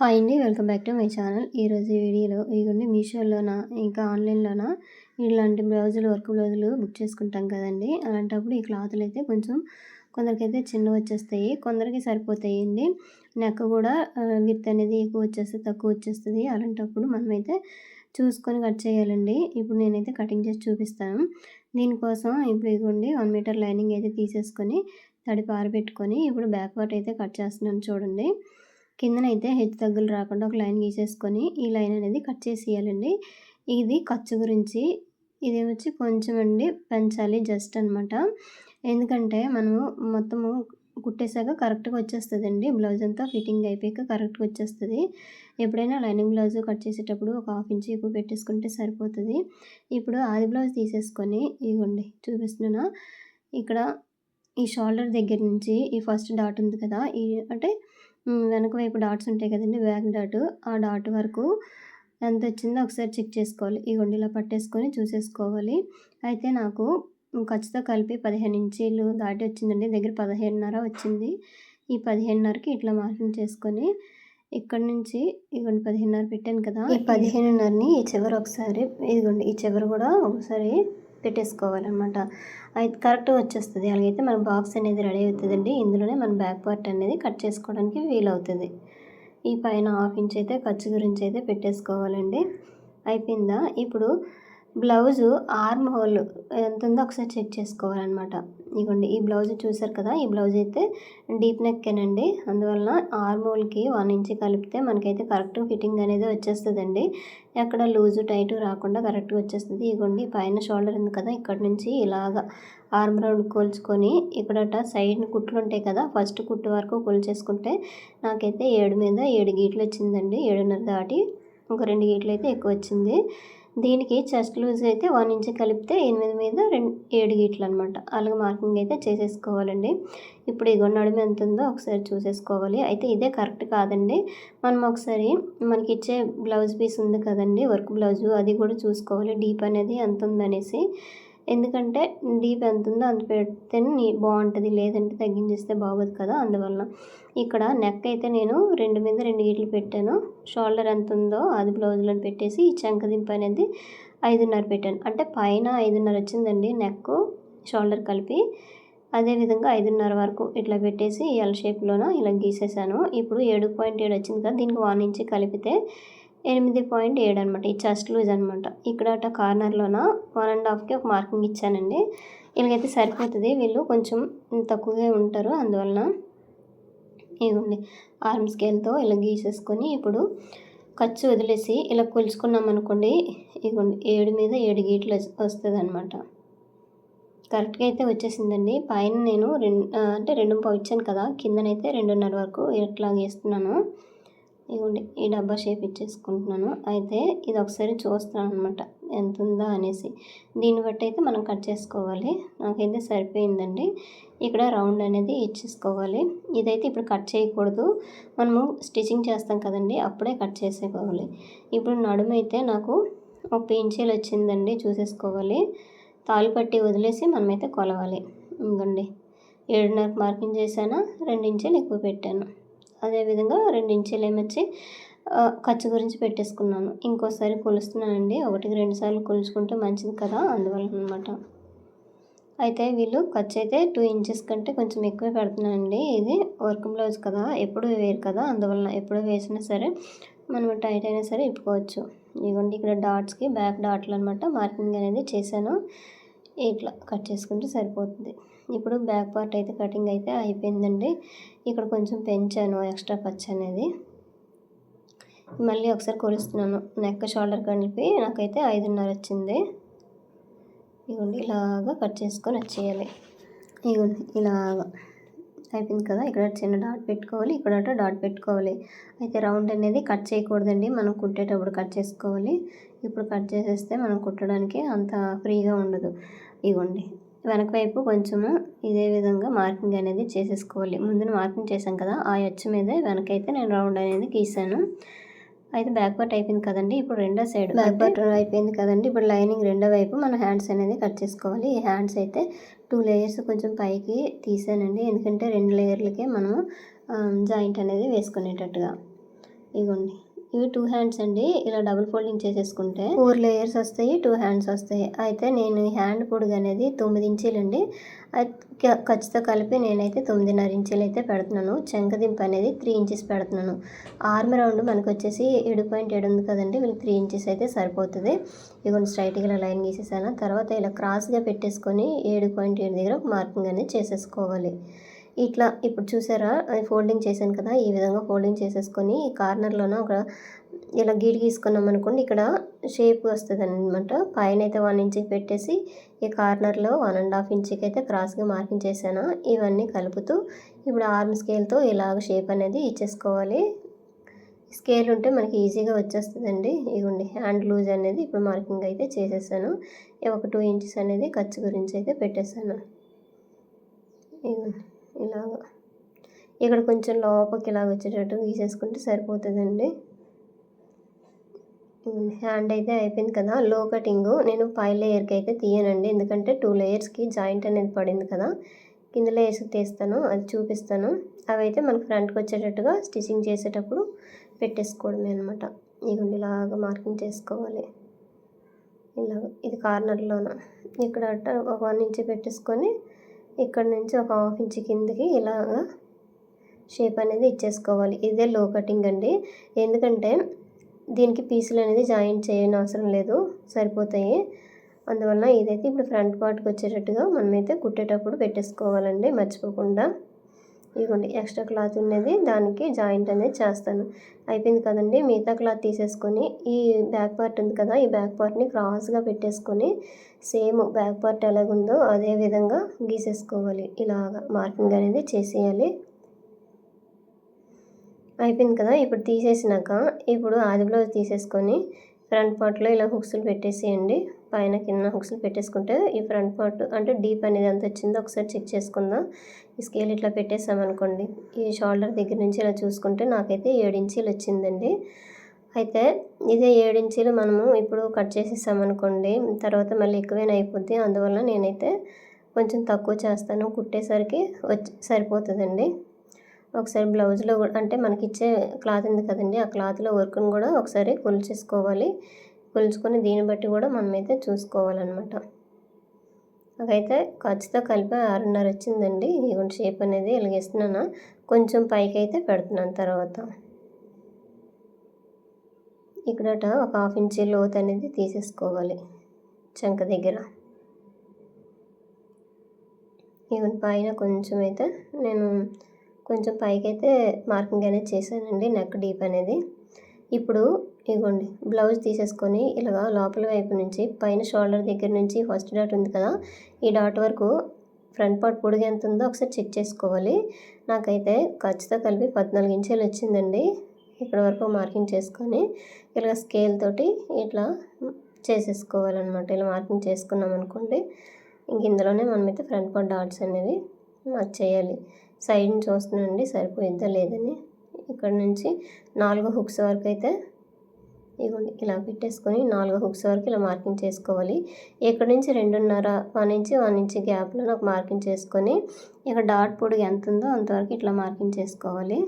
Hi అండి welcome back to my channel. ఈరోజు వీడియోలో ఇదిగోండి మీషోలోనా ఇంకా ఆన్లైన్లోనా? ఇలాంటి బ్లౌజులు వర్క్ బ్లౌజులు బుక్ చేసుకుంటాం కదండి. అలాంటప్పుడు ఈ క్లాతులు అయితే కొంచెం కొందరికైతే చిన్న వచ్చేస్తాయి కొందరికి సరిపోతాయండి నెక్ కూడా విత్ అనేది ఎక్కువ వచ్చేస్తుంది తక్కువ వచ్చేస్తుంది. అలాంటప్పుడు మనమైతే చూసుకొని కట్ చేయాలండి. ఇప్పుడు నేనైతే కటింగ్ చేసి చూపిస్తాను. దీనికోసం ఇప్పుడు ఇదిగోండి వన్ మీటర్ లైనింగ్ అయితే తీసేసుకొని తడి పారబెట్టుకొని ఇప్పుడు బ్యాక్ పార్ట్ అయితే కట్ చేస్తున్నాను చూడండి. కిందనైతే హెచ్చు తగ్గులు రాకుండా ఒక లైన్ గీసేసుకొని ఈ లైన్ అనేది కట్ చేసేయాలండి. ఇది ఖర్చు గురించి ఇది వచ్చి కొంచెం అండి పెంచాలి జస్ట్ అనమాట ఎందుకంటే మనము మొత్తము కుట్టేశాక కరెక్ట్గా వచ్చేస్తుందండి. బ్లౌజ్ అంతా ఫిట్టింగ్ అయిపోయాక కరెక్ట్గా వచ్చేస్తుంది. ఎప్పుడైనా లైనింగ్ బ్లౌజ్ కట్ చేసేటప్పుడు ఒక హాఫ్ ఇంచ్ ఎక్కువ పెట్టేసుకుంటే సరిపోతుంది. ఇప్పుడు ఆది బ్లౌజ్ తీసేసుకొని ఇవ్వండి చూపిస్తున్నా ఇక్కడ ఈ షోల్డర్ దగ్గర నుంచి ఈ ఫస్ట్ డాట్ ఉంది కదా ఈ అంటే వెనక వైపు డాట్స్ ఉంటాయి కదండి బ్యాక్ డాట్. ఆ డాట్ వరకు ఎంత వచ్చిందో ఒకసారి చెక్ చేసుకోవాలి. ఈ గుండెలో పట్టేసుకొని చూసేసుకోవాలి. అయితే నాకు ఖచ్చితంగా కలిపి పదిహేను ఇంచీలు దాటి వచ్చిందండి. దగ్గర పదిహేనున్నర వచ్చింది. ఈ పదిహేనున్నరకి ఇట్లా మార్కింగ్ చేసుకొని ఇక్కడ నుంచి ఇదిగోండి పదిహేనున్నర పెట్టాను కదా. ఈ పదిహేనున్నరని ఈ చివరి ఒకసారి ఇదిగోండి ఈ చివరి కూడా ఒకసారి పెట్టేసుకోవాలన్నమాట. అయితే కరెక్ట్గా వచ్చేస్తుంది. అలాగైతే మన బాక్స్ అనేది రెడీ అవుతుందండి. ఇందులోనే మన బ్యాక్ పార్ట్ అనేది కట్ చేసుకోవడానికి వీలవుతుంది. ఈ పైన హాఫ్ ఇంచ్ అయితే ఖర్చు గురించి అయితే పెట్టేసుకోవాలండి. అయిపోయిందా? ఇప్పుడు బ్లౌజు ఆర్మ్ హోల్ ఎంత ఉందో ఒకసారి చెక్ చేసుకోవాలన్నమాట. ఇగోండి ఈ బ్లౌజ్ చూసారు కదా ఈ బ్లౌజ్ అయితే డీప్ నెక్కేనండి. అందువలన ఆర్మ్ హోల్కి వన్ ఇంచ్ కలిపితే మనకైతే కరెక్ట్ ఫిట్టింగ్ అనేది వచ్చేస్తుందండి. ఎక్కడ లూజు టైట్ రాకుండా కరెక్ట్గా వచ్చేస్తుంది. ఇగోండి పైన షోల్డర్ ఉంది కదా ఇక్కడ నుంచి ఇలాగా ఆర్మ్ రౌండ్ కోల్చుకొని ఇక్కడట సైడ్ కుట్లు ఉంటాయి కదా ఫస్ట్ కుట్టు వరకు కొలిచేసుకుంటే నాకైతే ఏడు మీద ఏడు గీట్లు వచ్చిందండి. ఏడున్నర దాటి ఒక రెండు గీట్లు అయితే ఎక్కువ వచ్చింది. దీనికి చెస్ట్ లూజ్ అయితే వన్ ఇంచ్ కలిపితే ఎనిమిది మీద రెండు ఏడు గీట్లు అనమాట అలాగే మార్కింగ్ అయితే చేసేసుకోవాలండి. ఇప్పుడు ఇగో నడుము ఎంత ఉందో ఒకసారి చూసేసుకోవాలి. అయితే ఇదే కరెక్ట్ కాదండి. మనం ఒకసారి మనకి ఇచ్చే బ్లౌజ్ పీస్ ఉంది కదండి వర్క్ బ్లౌజు అది కూడా చూసుకోవాలి. డీప్ అనేది ఎంత ఉందనేసి ఎందుకంటే డీప్ ఎంత ఉందో అంత పెడితేనే బాగుంటుంది లేదంటే తగ్గించేస్తే బాగోదు కదా అందువల్ల. ఇక్కడ నెక్ అయితే నేను రెండు మీద రెండు గీట్లు పెట్టాను. షోల్డర్ ఎంత ఉందో అది బ్లౌజ్లో పెట్టేసి ఈ చంకదింపు అనేది ఐదున్నర పెట్టాను. అంటే పైన ఐదున్నర వచ్చిందండి నెక్ షోల్డర్ కలిపి. అదేవిధంగా ఐదున్నర వరకు ఇట్లా పెట్టేసి ఎల్ షేప్లోన ఇలా గీసేసాను. ఇప్పుడు ఏడు పాయింట్ ఏడు వచ్చింది కదా దీనికి వన్ ఇంచ్ కలిపితే ఎనిమిది పాయింట్ ఏడు అనమాట ఈ చెస్ట్ లూజ్ అనమాట ఇక్కడ అట కార్నర్లోన వన్ అండ్ హాఫ్కి ఒక మార్కింగ్ ఇచ్చానండి. వీళ్ళకైతే సరిపోతుంది. వీళ్ళు కొంచెం తక్కువగా ఉంటారు. అందువలన ఇదిగోండి ఆర్మ్ స్కేల్తో ఇలా గీసేసుకొని ఇప్పుడు ఖర్చు వదిలేసి ఇలా కొలుచుకున్నాం అనుకోండి ఇదిగోండి ఏడు మీద ఏడు గీట్లు వస్తుంది అనమాట కరెక్ట్గా అయితే వచ్చేసిందండి. పైన నేను రెండు అంటే రెండు పావు ఇచ్చాను కదా కిందనైతే రెండున్నర వరకు ఎట్లా గీస్తున్నాను. ఇవ్వండి ఈ డబ్బా షేప్ ఇచ్చేసుకుంటున్నాను. అయితే ఇది ఒకసారి చూస్తాను అనమాట ఎంత ఉందా అనేసి. దీన్ని బట్టి అయితే మనం కట్ చేసుకోవాలి. నాకైతే సరిపోయిందండి. ఇక్కడ రౌండ్ అనేది ఇచ్చేసుకోవాలి. ఇదైతే ఇప్పుడు కట్ చేయకూడదు. మనము స్టిచ్చింగ్ చేస్తాం కదండి అప్పుడే కట్ చేసేసుకోవాలి. ఇప్పుడు నడుమైతే నాకు ఒక ఇంచీలు వచ్చిందండి చూసేసుకోవాలి. తాలు పట్టి వదిలేసి మనమైతే కొలవాలి. ఇంకండి ఏడున్నర మార్కింగ్ చేశాను రెండు ఎక్కువ పెట్టాను. అదేవిధంగా రెండు ఇంచీలు ఏమొచ్చి ఖర్చు గురించి పెట్టేసుకున్నాను. ఇంకోసారి కొలుస్తున్నానండి. ఒకటికి రెండు సార్లు కొలుచుకుంటే మంచిది కదా అందువల్ల అనమాట అయితే వీళ్ళు ఖర్చు అయితే టూ ఇంచెస్ కంటే కొంచెం ఎక్కువే పెడుతున్నానండి. ఇది వర్క్ బ్లౌజ్ కదా ఎప్పుడు వేరు కదా అందువల్ల ఎప్పుడు వేసినా సరే మనం టైట్ అయినా సరే ఇప్పుకోవచ్చు. ఇదిగోండి ఇక్కడ డాట్స్కి బ్యాక్ డాట్లు అనమాట మార్కింగ్ అనేది చేశాను. ఇట్లా కట్ చేసుకుంటే సరిపోతుంది. ఇప్పుడు బ్యాక్ పార్ట్ అయితే కటింగ్ అయితే అయిపోయిందండి. ఇక్కడ కొంచెం పెంచాను ఎక్స్ట్రా ఖర్చు అనేది. మళ్ళీ ఒకసారి కొలుస్తున్నాను. నెక్ షోల్డర్ కలిపి నాకైతే ఐదున్నర వచ్చింది. ఇదిగోండి ఇలాగా కట్ చేసుకొని వచ్చేయాలి. ఇగోండి ఇలాగా. అయిపోయింది కదా ఇక్కడ చిన్న డాట్ పెట్టుకోవాలి ఇక్కడ డాట్ పెట్టుకోవాలి. అయితే రౌండ్ అనేది కట్ చేయకూడదండి మనం కుట్టేటప్పుడు కట్ చేసుకోవాలి. ఇప్పుడు కట్ చేసేస్తే మనం కుట్టడానికి అంత ఫ్రీగా ఉండదు. ఇగోండి వెనక వైపు కొంచెము ఇదే విధంగా మార్కింగ్ అనేది చేసేసుకోవాలి. ముందున మార్కింగ్ చేశాం కదా ఆ అచ్చు మీదే వెనకైతే నేను రౌండ్ అనేది గీసాను. అయితే బ్యాక్ పార్ట్ అయిపోయింది కదండి ఇప్పుడు రెండో సైడ్. బ్యాక్ పార్ట్ అయిపోయింది కదండి ఇప్పుడు లైనింగ్ రెండో వైపు మన హ్యాండ్స్ అనేది కట్ చేసుకోవాలి. ఈ హ్యాండ్స్ అయితే టూ లేయర్స్ కొంచెం పైకి తీసానండి ఎందుకంటే రెండు లేయర్లకే మనం జాయింట్ అనేది వేసుకునేటట్టుగా. ఇగోండి. ఇవి టూ హ్యాండ్స్ అండి. ఇలా డబుల్ ఫోల్డింగ్ చేసేసుకుంటే ఫోర్ లేయర్స్ వస్తాయి టూ హ్యాండ్స్ వస్తాయి. అయితే నేను ఈ హ్యాండ్ పొడుగు అనేది తొమ్మిది ఇంచీలండి. అది ఖర్చుతో కలిపి నేనైతే తొమ్మిదిన్నర ఇంచీలు అయితే పెడుతున్నాను చెంకదింపు అనేది త్రీ ఇంచెస్ పెడుతున్నాను. ఆర్మ్ రౌండ్ మనకు వచ్చేసి ఏడు పాయింట్ ఏడు ఉంది కదండి. వీళ్ళకి త్రీ ఇంచెస్ అయితే సరిపోతుంది. ఇవన్నీ స్ట్రైట్గా ఇలా లైన్ గీసేసాను. తర్వాత ఇలా క్రాస్గా పెట్టేసుకొని ఏడు పాయింట్ ఏడు దగ్గర ఒక మార్కింగ్ అనేది చేసేసుకోవాలి. ఇట్లా ఇప్పుడు చూసారా? అది ఫోల్డింగ్ చేశాను కదా ఈ విధంగా ఫోల్డింగ్ చేసేసుకొని ఈ కార్నర్లోన ఒక ఇలా గీడి గీసుకున్నాం అనుకోండి ఇక్కడ షేప్ వస్తుంది అనమాట పైన అయితే వన్ ఇంచ్కి పెట్టేసి ఈ కార్నర్లో వన్ అండ్ హాఫ్ ఇంచ్కి అయితే క్రాస్గా మార్కింగ్ చేశాను. ఇవన్నీ కలుపుతూ ఇప్పుడు ఆర్మ్ స్కేల్తో ఇలాగ షేప్ అనేది ఇచ్చేసుకోవాలి. స్కేల్ ఉంటే మనకి ఈజీగా వచ్చేస్తుందండి. ఇవ్వండి హ్యాండ్ లూజ్ అనేది ఇప్పుడు మార్కింగ్ అయితే చేసేసాను. ఒక టూ ఇంచెస్ అనేది ఖర్చు గురించి అయితే పెట్టేశాను. ఇవ్వండి ఇలాగ. ఇక్కడ కొంచెం లోపలికి ఇలాగ వచ్చేటట్టు గీసేసుకుంటే సరిపోతుందండి. హ్యాండ్ అయితే అయిపోయింది కదా. లో కటింగ్ నేను పై లేయర్కి అయితే తీయనండి. ఎందుకంటే టూ లేయర్స్కి జాయింట్ అనేది పడింది కదా. కింద లేయర్స్ తీస్తాను. అది చూపిస్తాను. అవి అయితే మనకు ఫ్రంట్కి వచ్చేటట్టుగా స్టిచ్చింగ్ చేసేటప్పుడు పెట్టేసుకోవడమే అనమాట ఇగండి ఇలాగ మార్కింగ్ చేసుకోవాలి. ఇలాగ. ఇది కార్నర్లోన ఇక్కడ అట్ట ఒక వన్ ఇంచ్ పెట్టేసుకొని ఇక్కడ నుంచి ఒక హాఫ్ ఇంచ్ కిందకి ఇలాగా షేప్ అనేది ఇచ్చేసుకోవాలి. ఇదే లో కటింగ్ అండి. ఎందుకంటే దీనికి పీసులు అనేది జాయింట్ చేయని అవసరం లేదు. సరిపోతాయి. అందువల్ల ఇదైతే ఇప్పుడు ఫ్రంట్ పార్ట్కి వచ్చేటట్టుగా మనమైతే కుట్టేటప్పుడు పెట్టేసుకోవాలండి. మర్చిపోకుండా. ఇదిగోండి ఎక్స్ట్రా క్లాత్ ఉన్నది దానికి జాయింట్ అనేది చేస్తాను. అయిపోయింది కదండి మిగతా క్లాత్ తీసేసుకొని ఈ బ్యాక్ పార్ట్ ఉంది కదా ఈ బ్యాక్ పార్ట్ని క్రాస్గా పెట్టేసుకొని సేమ్ బ్యాక్ పార్ట్ ఎలాగుందో అదే విధంగా గీసేసుకోవాలి. ఇలాగా మార్కింగ్ అనేది చేసేయాలి. అయిపోయింది కదా ఇప్పుడు తీసేసినాక ఇప్పుడు ఆది బ్లౌజ్ తీసేసుకొని ఫ్రంట్ పార్ట్లో ఇలా హుక్స్లు పెట్టేసేయండి. పైన కింద హుక్స్లు పెట్టేసుకుంటే ఈ ఫ్రంట్ పార్ట్ అంటే డీప్ అనేది ఎంత వచ్చిందో ఒకసారి చెక్ చేసుకుందాం. ఈ స్కేల్ ఇట్లా పెట్టేసామనుకోండి ఈ షోల్డర్ దగ్గర నుంచి ఇలా చూసుకుంటే నాకైతే ఏడు ఇంచీలు వచ్చిందండి. అయితే ఇదే ఏడు ఇంచీలు మనము ఇప్పుడు కట్ చేసేసామనుకోండి తర్వాత మళ్ళీ ఎక్కువైనా అయిపోద్ది. అందువల్ల నేనైతే కొంచెం తక్కువ చేస్తాను. కుట్టేసరికి వచ్చి సరిపోతుందండి. ఒకసారి బ్లౌజ్లో కూడా అంటే మనకి ఇచ్చే క్లాత్ ఉంది కదండి. ఆ క్లాత్లో వర్క్ను కూడా ఒకసారి కొలిచేసుకోవాలి. కొలుచుకొని దీన్ని బట్టి కూడా మనమైతే చూసుకోవాలన్నమాట. నాకైతే ఖర్చుతో కలిపి ఆరున్నర వచ్చిందండి. ఇదిగోండి షేప్ అనేది వెలిగిస్తున్నాను. కొంచెం పైకి అయితే పెడుతున్నాను తర్వాత. ఇక్కడట ఒక హాఫ్ ఇంచ్ లోత్ అనేది తీసేసుకోవాలి చంక దగ్గర. ఇవన్నీ పైన కొంచెం అయితే నేను కొంచెం పైకి అయితే మార్కింగ్ అనేది చేశానండి నెక్ డీప్ అనేది. ఇప్పుడు ఇగోండి బ్లౌజ్ తీసేసుకొని ఇలాగా లోపల వైపు నుంచి పైన షోల్డర్ దగ్గర నుంచి ఫస్ట్ డాట్ ఉంది కదా ఈ డాట్ వరకు ఫ్రంట్ పార్ట్ పొడుగు ఎంత ఉందో ఒకసారి చెక్ చేసుకోవాలి. నాకైతే ఖర్చుతో కలిపి పద్నాలుగు ఇంచీలు వచ్చిందండి. ఇక్కడ వరకు మార్కింగ్ చేసుకొని ఇలా స్కేల్ తోటి ఇట్లా చేసేసుకోవాలన్నమాట. ఇలా మార్కింగ్ చేసుకున్నాం అనుకోండి ఇంక ఇందులోనే మనమైతే ఫ్రంట్ పార్ట్ డాట్స్ అనేవి మార్క్ చేయాలి సైడ్ చూస్తున్నాండి సరిపోయిద్దా లేదని. ఇక్కడ నుంచి నాలుగు హుక్స్ వరకు అయితే ఇదిగోండి ఇలా పెట్టేసుకొని నాలుగు హుక్స్ వరకు ఇలా మార్కింగ్ చేసుకోవాలి. ఇక్కడ నుంచి రెండున్నర వన్ ఇంచ్ వన్ ఇంచ్ గ్యాప్లో నాకు మార్కింగ్ చేసుకొని ఇక్కడ డాట్ పొడుగు ఎంత ఉందో అంతవరకు ఇట్లా మార్కింగ్ చేసుకోవాలి.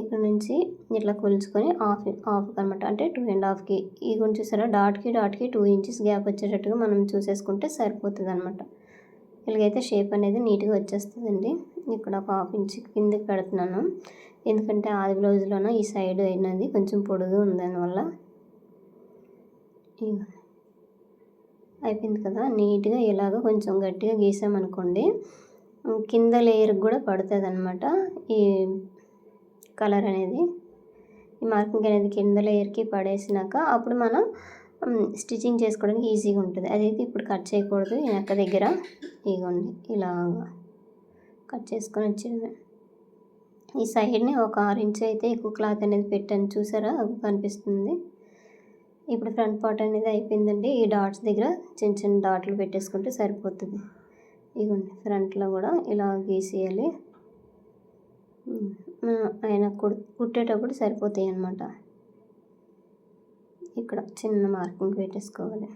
ఇక్కడ నుంచి ఇట్లా కొలుచుకొని హాఫ్ హాఫ్ అనమాట అంటే టూ అండ్ హాఫ్కి ఈ గురించి చూసారా డాట్కి డాట్కి టూ ఇంచెస్ గ్యాప్ వచ్చేటట్టుగా మనం చూసేసుకుంటే సరిపోతుంది అనమాట ఇలాగైతే షేప్ అనేది నీట్గా వచ్చేస్తుందండి. ఇక్కడ ఒక హాఫ్ ఇంచ్ కిందకి పెడుతున్నాను. ఎందుకంటే ఆది బ్లౌజ్లోన ఈ సైడ్ అయినది కొంచెం పొడుగు ఉంది దానివల్ల అయిపోయింది కదా. నీట్గా ఇలాగ కొంచెం గట్టిగా గీసామనుకోండి కింద లేయర్కి కూడా పడుతుంది అనమాట ఈ కలర్ అనేది ఈ మార్కింగ్ అనేది కింద లేయర్కి పడేసినాక అప్పుడు మనం స్టిచ్చింగ్ చేసుకోవడానికి ఈజీగా ఉంటుంది. అదైతే ఇప్పుడు కట్ చేయకూడదు. ఈ దగ్గర ఇగోండి ఇలాగా కట్ చేసుకొని వచ్చేది. ఈ సైడ్ని ఒక ఆరు ఇంచ్ అయితే ఎక్కువ క్లాత్ అనేది పెట్టాను. చూసారా? అది కనిపిస్తుంది. ఇప్పుడు ఫ్రంట్ పార్ట్ అనేది అయిపోయిందండి. ఈ డాట్స్ దగ్గర చిన్న చిన్న డాట్లు పెట్టేసుకుంటే సరిపోతుంది. ఇదిగోండి ఫ్రంట్లో కూడా ఇలా గీసేయాలి. ఆయన కుడు కుట్టేటప్పుడు సరిపోతాయి అన్నమాట. ఇక్కడ చిన్న మార్కింగ్ పెట్టేసుకోవాలి.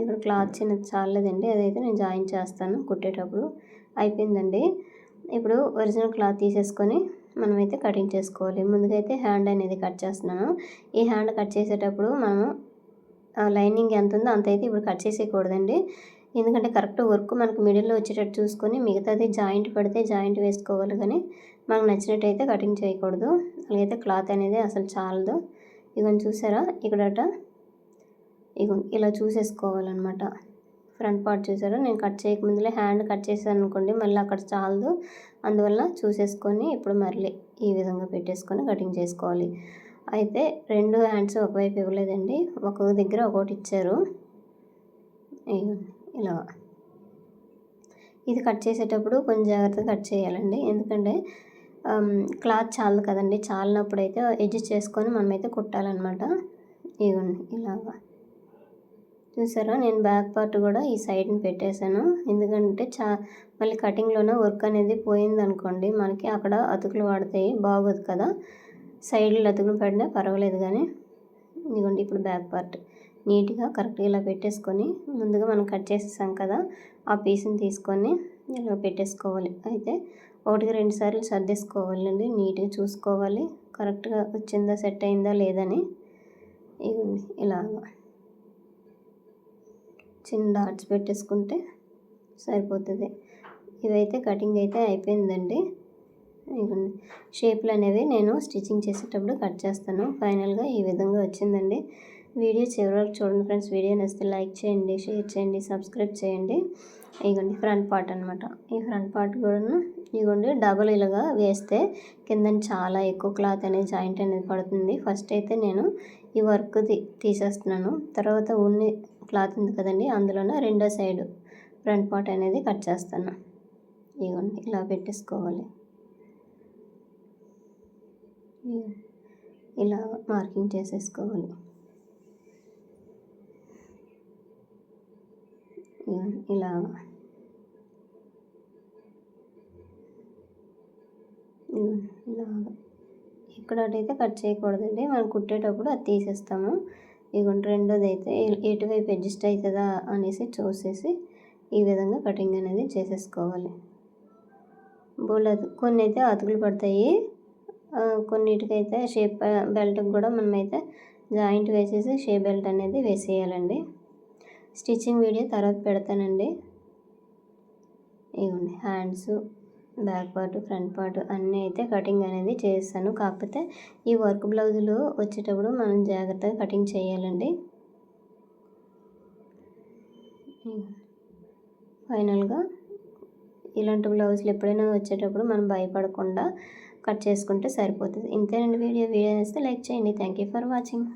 ఇక్కడ క్లాత్ చిన్నది చాలేదండి. అదైతే నేను జాయిన్ చేస్తాను కుట్టేటప్పుడు. అయిపోయిందండి. ఇప్పుడు ఒరిజినల్ క్లాత్ తీసేసుకొని మనమైతే కటింగ్ చేసుకోవాలి. ముందుగా అయితే హ్యాండ్ అనేది కట్ చేస్తున్నాను. ఈ హ్యాండ్ కట్ చేసేటప్పుడు మనం లైనింగ్ ఎంత ఉందో అంత అయితే ఇప్పుడు కట్ చేసేయకూడదండి. ఎందుకంటే కరెక్ట్ వర్క్ మనకు మిడిల్లో వచ్చేటట్టు చూసుకొని మిగతాది జాయింట్ పడితే జాయింట్ వేసుకోవాలి కానీ మనకు నచ్చినట్టు అయితే కటింగ్ చేయకూడదు. అలాగైతే క్లాత్ అనేది అసలు చాలదు. ఇవన్నీ చూసారా? ఇక్కడట ఇగో ఇలా చూసేసుకోవాలన్నమాట. ఫ్రంట్ పార్ట్ చూసారు? నేను కట్ చేయకముందులే హ్యాండ్ కట్ చేశాను అనుకోండి మళ్ళీ అక్కడ చాలదు. అందువల్ల చూసేసుకొని ఇప్పుడు మళ్ళీ ఈ విధంగా పెట్టేసుకొని కటింగ్ చేసుకోవాలి. అయితే రెండు హ్యాండ్స్ ఒకవైపు ఇవ్వలేదండి. ఒక్కొక్క దగ్గర ఒకటి ఇచ్చారు. ఇలా ఇది కట్ చేసేటప్పుడు కొంచెం జాగ్రత్తగా కట్ చేయాలండి. ఎందుకంటే క్లాత్ చాలదు కదండి. చాలినప్పుడు అయితే ఎడ్జ్ చేసుకొని మనమైతే కుట్టాలన్నమాట. ఇవ్వండి ఇలాగా. చూసారా? నేను బ్యాక్ పార్ట్ కూడా ఈ సైడ్ని పెట్టేశాను. ఎందుకంటే చా మళ్ళీ కటింగ్లోనే వర్క్ అనేది పోయిందనుకోండి మనకి అక్కడ అతుకులు పడతాయి బాగోదు కదా. సైడ్లో అతుకులు పడినా పర్వాలేదు కానీ ఇదిగోండి ఇప్పుడు బ్యాక్ పార్ట్. నీట్గా కరెక్ట్గా ఇలా పెట్టేసుకొని ముందుగా మనం కట్ చేసేసాం కదా ఆ పీస్ని తీసుకొని ఇలా పెట్టేసుకోవాలి. అయితే ఒకటికి రెండు సార్లు సర్దేసుకోవాలండి నీట్గా చూసుకోవాలి. కరెక్ట్గా వచ్చిందా సెట్ అయిందా లేదని. ఇవ్వండి ఇలాగా. చిన్న డాట్స్ పెట్టేసుకుంటే సరిపోతుంది. ఇవైతే కటింగ్ అయితే అయిపోయిందండి. షేప్లు అనేవి నేను స్టిచ్చింగ్ చేసేటప్పుడు కట్ చేస్తాను. ఫైనల్గా ఈ విధంగా వచ్చిందండి. వీడియో చివరి వరకు చూడండి ఫ్రెండ్స్. వీడియో నచ్చితే లైక్ చేయండి షేర్ చేయండి సబ్స్క్రైబ్ చేయండి. ఇగోండి ఫ్రంట్ పార్ట్ అనమాట ఈ ఫ్రంట్ పార్ట్ కూడా ఇగోండి డబల్ ఇలాగా వేస్తే కింద చాలా ఎక్కువ క్లాత్ అనేది జాయింట్ అనేది పడుతుంది. ఫస్ట్ అయితే నేను ఈ వర్క్ తీసేస్తున్నాను. తర్వాత ఉన్ని క్లాత్ ఉంది కదండి అందులోనే రెండో సైడ్ ఫ్రంట్ పార్ట్ అనేది కట్ చేస్తాను. ఇగోండి ఇలా పెట్టేసుకోవాలి. ఇలా మార్కింగ్ చేసేసుకోవాలి. ఇలా ఇలాగా ఇక్కడైతే కట్ చేయకూడదండి. మనం కుట్టేటప్పుడు అది తీసేస్తాము. ఇగోండి రెండోది అయితే ఎటువైపు అడ్జస్ట్ అవుతుందా అనేసి చూసేసి ఈ విధంగా కటింగ్ అనేది చేసేసుకోవాలి. బోల్ కొన్ని అయితే అతుకులు పడతాయి. కొన్నిటికైతే షేప్ బెల్ట్కి కూడా మనమైతే జాయింట్ వేసేసి షేప్ బెల్ట్ అనేది వేసేయాలండి. స్టిచ్చింగ్ వీడియో తర్వాత పెడతానండి. ఇవ్వండి hands back part front part అన్నీ అయితే కటింగ్ అనేది చేస్తాను. కాకపోతే ఈ వర్క్ బ్లౌజులు వచ్చేటప్పుడు మనం జాగ్రత్తగా కటింగ్ చేయాలండి. ఫైనల్గా ఇలాంటి బ్లౌజులు ఎప్పుడైనా వచ్చేటప్పుడు మనం భయపడకుండా కట్ చేసుకుంటే సరిపోతుంది. ఇంతేనండి వీడియో. వీడియో వేస్తే లైక్ చేయండి. Thank you for watching.